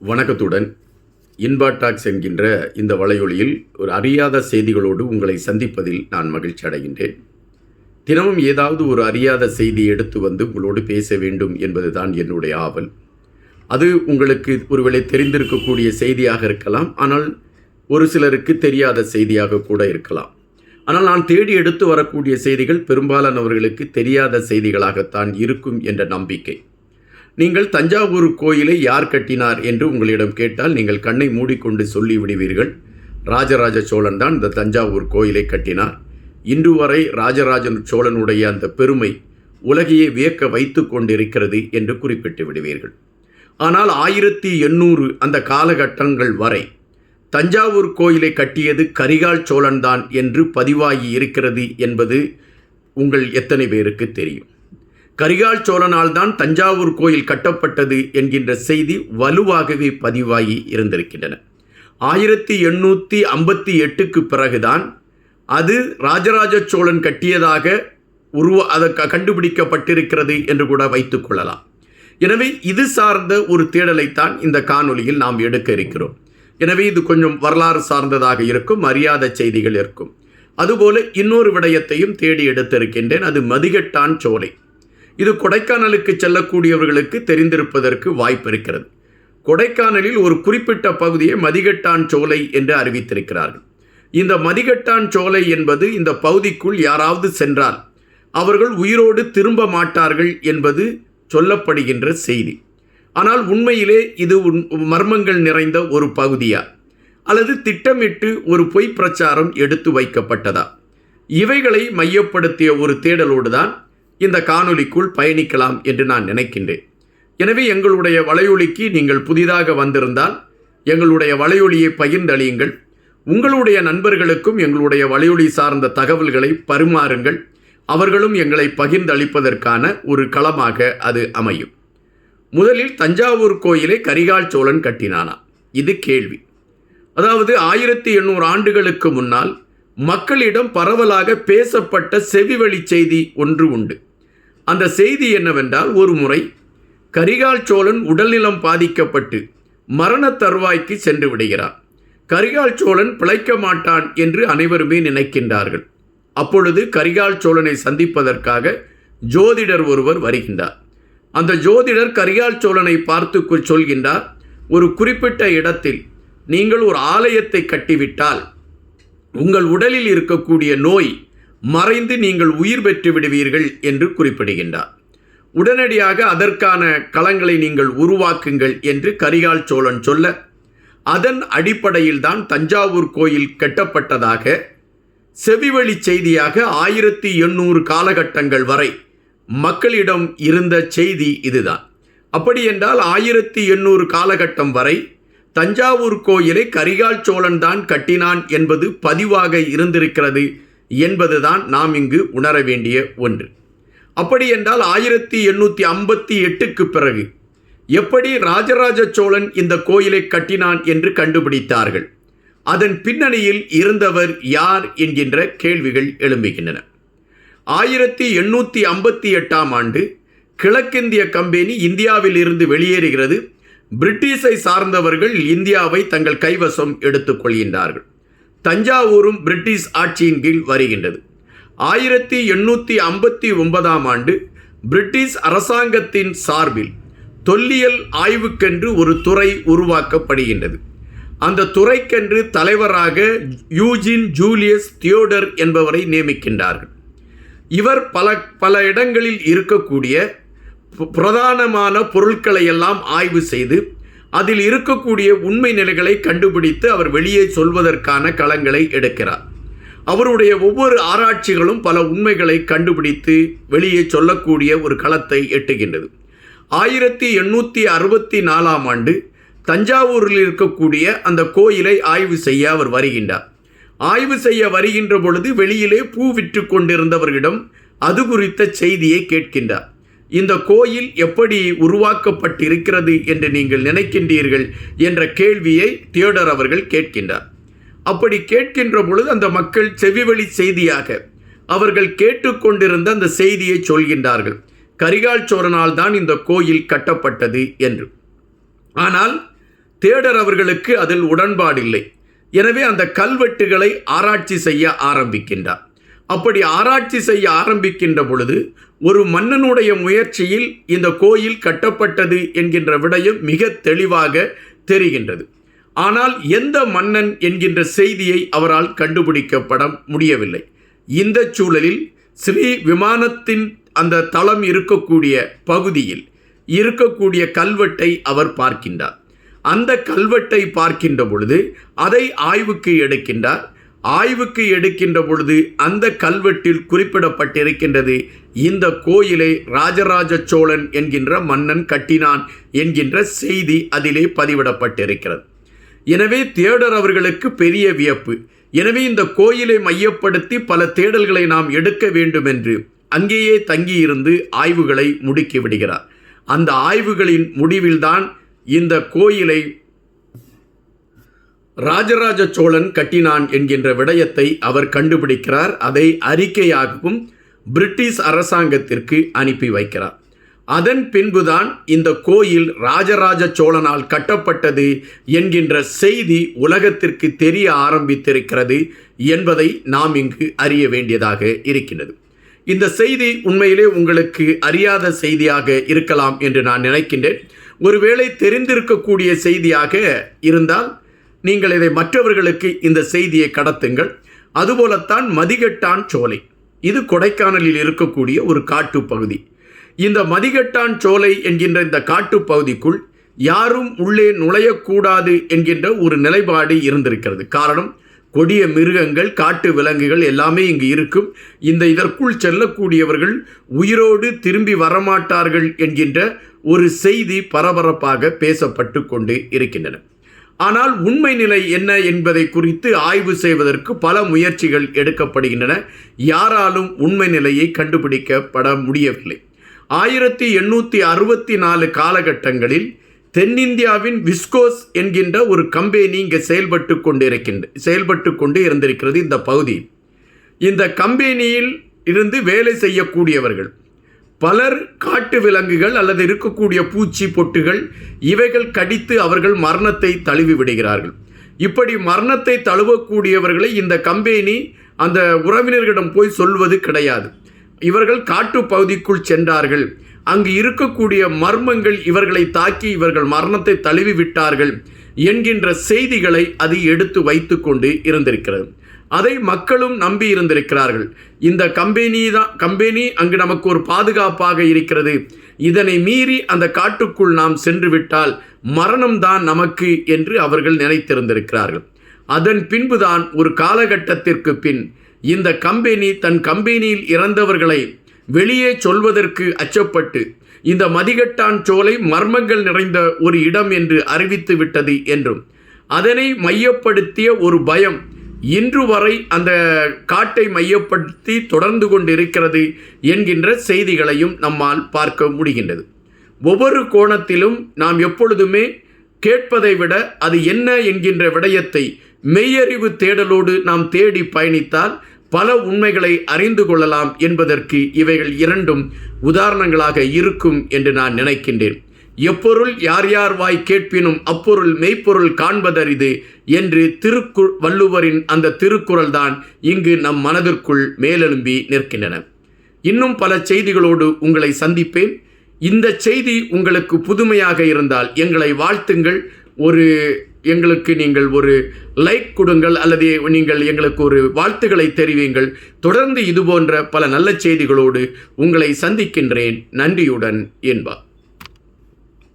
வணக்கத்துடன் இன்பாடாக்ஸ் என்கின்ற இந்த வலையொலியில் ஒரு அறியாத செய்திகளோடு உங்களை சந்திப்பதில் நான் மகிழ்ச்சி அடைகின்றேன். தினமும் ஏதாவது ஒரு அறியாத செய்தி எடுத்து வந்து உங்களோடு பேச வேண்டும் என்பதுதான் என்னுடைய ஆவல். அது உங்களுக்கு ஒருவேளை தெரிந்திருக்கக்கூடிய செய்தியாக இருக்கலாம் ஆனால் ஒரு சிலருக்கு தெரியாத செய்தியாக கூட இருக்கலாம். ஆனால் நான் தேடி எடுத்து வரக்கூடிய செய்திகள் பெரும்பாலானவர்களுக்கு தெரியாத செய்திகளாகத்தான் இருக்கும் என்ற நம்பிக்கை. நீங்கள் தஞ்சாவூர் கோயிலை யார் கட்டினார் என்று உங்களிடம் கேட்டால் நீங்கள் கண்ணை மூடிக்கொண்டு சொல்லி விடுவீர்கள் ராஜராஜ சோழன் தான் இந்த தஞ்சாவூர் கோயிலை கட்டினார். இன்று வரை ராஜராஜன் சோழனுடைய அந்த பெருமை உலகையே வியக்க வைத்து கொண்டிருக்கிறது என்று குறிப்பிட்டு விடுவீர்கள். ஆனால் ஆயிரத்தி எண்ணூறு அந்த காலகட்டங்கள் வரை தஞ்சாவூர் கோயிலை கட்டியது கரிகால் சோழன்தான் என்று பதிவாகி இருக்கிறது என்பது உங்கள் எத்தனை பேருக்கு தெரியும்? கரிகால் சோழனால் தான் தஞ்சாவூர் கோயில் கட்டப்பட்டது என்கின்ற செய்தி வலுவாகவே பதிவாகி இருந்திருக்கின்றன. ஆயிரத்தி எண்ணூற்றி ஐம்பத்தி எட்டுக்கு பிறகுதான் அது ராஜராஜ சோழன் கட்டியதாக உருவ அதை கண்டுபிடிக்கப்பட்டிருக்கிறது என்று கூட வைத்துக்கொள்ளலாம் எனவே இது சார்ந்த ஒரு தேடலைத்தான் இந்த காணொளியில் நாம் எடுக்க இருக்கிறோம். எனவே இது கொஞ்சம் வரலாறு சார்ந்ததாக இருக்கும் அறியாத செய்திகள் இருக்கும். அதுபோல இன்னொரு விடயத்தையும் தேடி எடுத்திருக்கின்றேன். அது மதிகட்டான் சோலை. இது கொடைக்கானலுக்கு செல்லக்கூடியவர்களுக்கு தெரிந்திருப்பதற்கு வாய்ப்பு இருக்கிறது. கொடைக்கானலில் ஒரு குறிப்பிட்ட பகுதியை மதிகட்டான் சோலை என்று அறிவித்திருக்கிறார்கள். இந்த மதிகட்டான் சோலை என்பது இந்த பகுதிக்குள் யாராவது சென்றால் அவர்கள் உயிரோடு திரும்ப மாட்டார்கள் என்பது சொல்லப்படுகின்ற செய்தி. ஆனால் உண்மையிலே இது மர்மங்கள் நிறைந்த ஒரு பகுதியா? அல்லது திட்டமிட்டு ஒரு பொய் பிரச்சாரம் எடுத்து வைக்கப்பட்டதா? இவைகளை மையப்படுத்திய ஒரு தேடலோடு தான் இந்த காணொலிக்குள் பயணிக்கலாம் என்று நான் நினைக்கின்றேன். எனவே எங்களுடைய வலையொலிக்கு நீங்கள் புதிதாக வந்திருந்தால் எங்களுடைய வலையொலியை பகிர்ந்தளியுங்கள். உங்களுடைய நண்பர்களுக்கும் எங்களுடைய வலையொலி சார்ந்த தகவல்களை பரிமாறுங்கள். அவர்களும் எங்களை பகிர்ந்தளிப்பதற்கான ஒரு களமாக அது அமையும். முதலில் தஞ்சாவூர் கோயிலை கரிகால் சோழன் கட்டினானா இது கேள்வி. அதாவது ஆயிரத்தி எண்ணூறு ஆண்டுகளுக்கு முன்னால் மக்களிடம் பரவலாக பேசப்பட்ட செவிவழி செய்தி ஒன்று உண்டு. அந்த செய்தி என்னவென்றால் ஒரு முறை கரிகால் சோழன் உடல்நலம் பாதிக்கப்பட்டு மரண தருவாய்க்கு சென்று விடுகிறார். கரிகால் சோழன் பிழைக்க மாட்டான் என்று அனைவருமே நினைக்கின்றார்கள். அப்பொழுது கரிகால் சோழனை சந்திப்பதற்காக ஜோதிடர் ஒருவர் வருகின்றார். அந்த ஜோதிடர் கரிகால் சோழனை பார்த்து சொல்கின்றார் ஒரு குறிப்பிட்ட இடத்தில் நீங்கள் ஒரு ஆலயத்தை கட்டிவிட்டால் உங்கள் உடலில் இருக்கக்கூடிய நோய் மறைந்து நீங்கள் உயிர் பெற்று விடுவீர்கள் என்று குறிப்பிடுகின்றார். உடனடியாக அதற்கான களங்களை நீங்கள் உருவாக்குங்கள் என்று கரிகால் சோழன் சொல்ல அதன் அடிப்படையில் தான் தஞ்சாவூர் கோயில் கட்டப்பட்டதாக செவிவழி செய்தியாக ஆயிரத்தி எண்ணூறு காலகட்டங்கள் வரை மக்களிடம் இருந்த செய்தி இதுதான். அப்படி என்றால் ஆயிரத்தி எண்ணூறு காலகட்டம் வரை தஞ்சாவூர் கோயிலை கரிகால் சோழன் தான் கட்டினான் என்பது பதிவாக இருந்திருக்கிறது என்பதுதான் நாம் இங்கு உணர வேண்டிய ஒன்று. அப்படி என்றால் ஆயிரத்தி எண்ணூற்றி ஐம்பத்தி எட்டுக்கு பிறகு எப்படி ராஜராஜ சோழன் இந்த கோயிலை கட்டினான் என்று கண்டுபிடித்தார்கள்? அதன் பின்னணியில் இருந்தவர் யார் என்கின்ற கேள்விகள் எழும்புகின்றன. ஆயிரத்தி எண்ணூற்றி ஐம்பத்தி எட்டாம் ஆண்டு கிழக்கிந்திய கம்பெனி இந்தியாவில் இருந்து வெளியேறுகிறது. பிரிட்டிஷை சார்ந்தவர்கள் இந்தியாவை தங்கள் கைவசம் எடுத்துக்கொள்கின்றார்கள் தஞ்சாவூரும் பிரிட்டிஷ் ஆட்சியின் கீழ் வருகின்றது. ஆயிரத்தி எண்ணூற்றி ஐம்பத்தி ஒன்பதாம் ஆண்டு பிரிட்டிஷ் அரசாங்கத்தின் சார்பில் தொல்லியல் ஆய்வுக்கென்று ஒரு துறை உருவாக்கப்படுகின்றது. அந்த துறைக்கென்று தலைவராக யூஜின் ஜூலியஸ் தியோடர் என்பவரை நியமிக்கின்றார்கள். இவர் பல பல இடங்களில் இருக்கக்கூடிய பு- பிரதானமான பொருட்களை எல்லாம் ஆய்வு செய்து அதில் இருக்கக்கூடிய உண்மை நிலைகளை கண்டுபிடித்து அவர் வெளியே சொல்வதற்கான களங்களை எடுக்கிறார். அவருடைய ஒவ்வொரு ஆராய்ச்சிகளும் பல உண்மைகளை கண்டுபிடித்து வெளியே சொல்லக்கூடிய ஒரு களத்தை எட்டுகின்றது. ஆயிரத்தி எண்ணூற்றி அறுபத்தி நாலாம் ஆண்டு தஞ்சாவூரில் இருக்கக்கூடிய அந்த கோயிலை ஆய்வு செய்ய அவர் வருகின்றார். ஆய்வு செய்ய வருகின்ற பொழுது வெளியிலே பூ விற்று கொண்டிருந்தவர்களிடம் அது குறித்த செய்தியை கேட்கின்றார். இந்த கோயில் எப்படி உருவாக்கப்பட்டிருக்கிறது என்று நீங்கள் நினைக்கின்றீர்கள் என்ற கேள்வியை தியோடர் அவர்கள் கேட்கின்றார். அப்படி கேட்கின்ற பொழுது அந்த மக்கள் செவிவழி செய்தியாக அவர்கள் கேட்டுக்கொண்டிருந்த அந்த செய்தியை சொல்கின்றார்கள். கரிகால் சோரனால் தான் இந்த கோயில் கட்டப்பட்டது என்று. ஆனால் தேடர் அவர்களுக்கு அதில் உடன்பாடில்லை. எனவே அந்த கல்வெட்டுகளை ஆராய்ச்சி செய்ய ஆரம்பிக்கின்றார். அப்படி ஆராய்ச்சி செய்ய ஆரம்பிக்கின்ற பொழுது ஒரு மன்னனுடைய முயற்சியில் இந்த கோயில் கட்டப்பட்டது என்கின்ற விடயம் மிக தெளிவாக தெரிகின்றது. ஆனால் எந்த மன்னன் என்கின்ற செய்தியை அவரால் கண்டுபிடிக்கப்பட முடியவில்லை. இந்த சூழலில் ஸ்ரீ விமானத்தின் அந்த தளம் இருக்கக்கூடிய பகுதியில் இருக்கக்கூடிய கல்வெட்டை அவர் பார்க்கின்றார். அந்த கல்வெட்டை பார்க்கின்ற பொழுது அதை ஆய்வுக்கு எடுக்கின்றார். ஆய்வுக்கு எடுக்கின்ற பொழுது அந்த கல்வெட்டில் குறிப்பிடப்பட்டிருக்கின்றது இந்த கோயிலை ராஜராஜ சோழன் என்கின்ற மன்னன் கட்டினான் என்கின்ற செய்தி அதிலே பதிவிடப்பட்டிருக்கிறது. எனவே தேடர் அவர்களுக்கு பெரிய வியப்பு. எனவே இந்த கோயிலை மையப்படுத்தி பல தேடல்களை நாம் எடுக்க வேண்டும் என்று அங்கேயே தங்கியிருந்து ஆய்வுகளை முடுக்கி விடுகிறார். அந்த ஆய்வுகளின் முடிவில்தான் இந்த கோயிலை ராஜராஜ சோழன் கட்டினான் என்கின்ற விடயத்தை அவர் கண்டுபிடிக்கிறார். அதை அறிக்கையாகவும் பிரிட்டிஷ் அரசாங்கத்திற்கு அனுப்பி வைக்கிறார். அதன் பின்புதான் இந்த கோயில் ராஜராஜ சோழனால் கட்டப்பட்டது என்கின்ற செய்தி உலகத்திற்கு தெரிய ஆரம்பித்திருக்கிறது என்பதை நாம் இங்கு அறிய வேண்டியதாக இருக்கின்றது. இந்த செய்தி உண்மையிலே உங்களுக்கு அறியாத செய்தியாக இருக்கலாம் என்று நான் நினைக்கின்றேன். ஒருவேளை தெரிந்திருக்கக்கூடிய செய்தியாக இருந்தால் நீங்கள் இதை மற்றவர்களுக்கு இந்த செய்தியை கடத்துங்கள். அதுபோலத்தான் மதிகட்டான் சோலை. இது கொடைக்கானலில் இருக்கக்கூடிய ஒரு காட்டு பகுதி இந்த மதிகட்டான் சோலை என்கின்ற இந்த காட்டுப் பகுதிக்குள் யாரும் உள்ளே நுழையக்கூடாது என்கின்ற ஒரு நிலைப்பாடு இருந்திருக்கிறது. காரணம் கொடிய மிருகங்கள் காட்டு விலங்குகள் எல்லாமே இங்கு இருக்கும். இந்த இதற்குள் செல்லக்கூடியவர்கள் உயிரோடு திரும்பி வரமாட்டார்கள் என்கின்ற ஒரு செய்தி பரபரப்பாக பேசப்பட்டு கொண்டு இருக்கின்றன. ஆனால் உண்மை நிலை என்ன என்பதை குறித்து ஆய்வு செய்வதற்கு பல முயற்சிகள் எடுக்கப்படுகின்றன. யாராலும் உண்மை நிலையை கண்டுபிடிக்கப்பட முடியவில்லை. ஆயிரத்தி எண்ணூற்றி அறுபத்தி நாலு காலகட்டங்களில் தென்னிந்தியாவின் விஸ்கோஸ் என்கின்ற ஒரு கம்பெனி இங்கே செயல்பட்டு கொண்டிருக்கின்ற செயல்பட்டு கொண்டு இருந்திருக்கிறது இந்த பகுதி இந்த கம்பெனியில் இருந்து வேலை செய்யக்கூடியவர்கள் பலர் காட்டு விலங்குகள் அல்லது இருக்கக்கூடிய பூச்சி பொட்டுகள் இவைகள் கடித்து அவர்கள் மரணத்தை தழுவி விடுகிறார்கள். இப்படி மரணத்தை தழுவக்கூடியவர்களை இந்த கம்பெனி அந்த உறவினர்களிடம் போய் சொல்வது கிடையாது. இவர்கள் காட்டு பகுதிக்குள் சென்றார்கள். அங்கு இருக்கக்கூடிய மர்மங்கள் இவர்களை தாக்கி இவர்கள் மரணத்தை தழுவி விட்டார்கள் என்கின்ற செய்திகளை அது எடுத்து வைத்து கொண்டு இருந்திருக்கிறது. அதை மக்களும் நம்பி இருந்திருக்கிறார்கள். இந்த கம்பெனி தான் கம்பெனி அங்கு நமக்கு ஒரு பாதுகாப்பாக இருக்கிறது. இதனை மீறி அந்த காட்டுக்குள் நாம் சென்று விட்டால் மரணம்தான் நமக்கு என்று அவர்கள் நினைத்திருந்திருக்கிறார்கள். அதன் பின்புதான் ஒரு காலகட்டத்திற்கு பின் இந்த கம்பெனி தன் கம்பெனியில் இறந்தவர்களை வெளியே சொல்வதற்கு அச்சப்பட்டு இந்த மதிகட்டான் சோலை மர்மங்கள் நிறைந்த ஒரு இடம் என்று அறிவித்து விட்டது என்றும் அதனை மையப்படுத்திய ஒரு பயம் இன்று வரை அந்த காட்டை மையப்படுத்தி தொடர்ந்து கொண்டிருக்கிறது என்கின்ற செய்திகளையும் நம்மால் பார்க்க முடிகின்றது. ஒவ்வொரு கோணத்திலும் நாம் எப்பொழுதுமே கேட்பதை விட அது என்ன என்கின்ற விடயத்தை மெய்யறிவு தேடலோடு நாம் தேடி பயணித்தால் பல உண்மைகளை அறிந்து கொள்ளலாம் என்பதற்கு இவைகள் இரண்டும் உதாரணங்களாக இருக்கும் என்று நான் நினைக்கின்றேன். எப்பொருள் யார் யார் வாய் கேட்பினும் அப்பொருள் மெய்ப்பொருள் காண்பதரிது என்று திருக்கு வள்ளுவரின் அந்த திருக்குறள் தான் இங்கு நம் மனதிற்குள் மேலெழும்பி நிற்கின்றன. இன்னும் பல செய்திகளோடு உங்களை சந்திப்பேன். இந்த செய்தி உங்களுக்கு புதுமையாக இருந்தால் எங்களை வாழ்த்துங்கள். ஒரு எங்களுக்கு நீங்கள் ஒரு லைக் கொடுங்கள் அல்லது நீங்கள் எங்களுக்கு ஒரு வாழ்த்துக்களை தெரிவிங்கள். தொடர்ந்து இதுபோன்ற பல நல்ல செய்திகளோடு உங்களை சந்திக்கின்றேன். நன்றியுடன் என்பார்.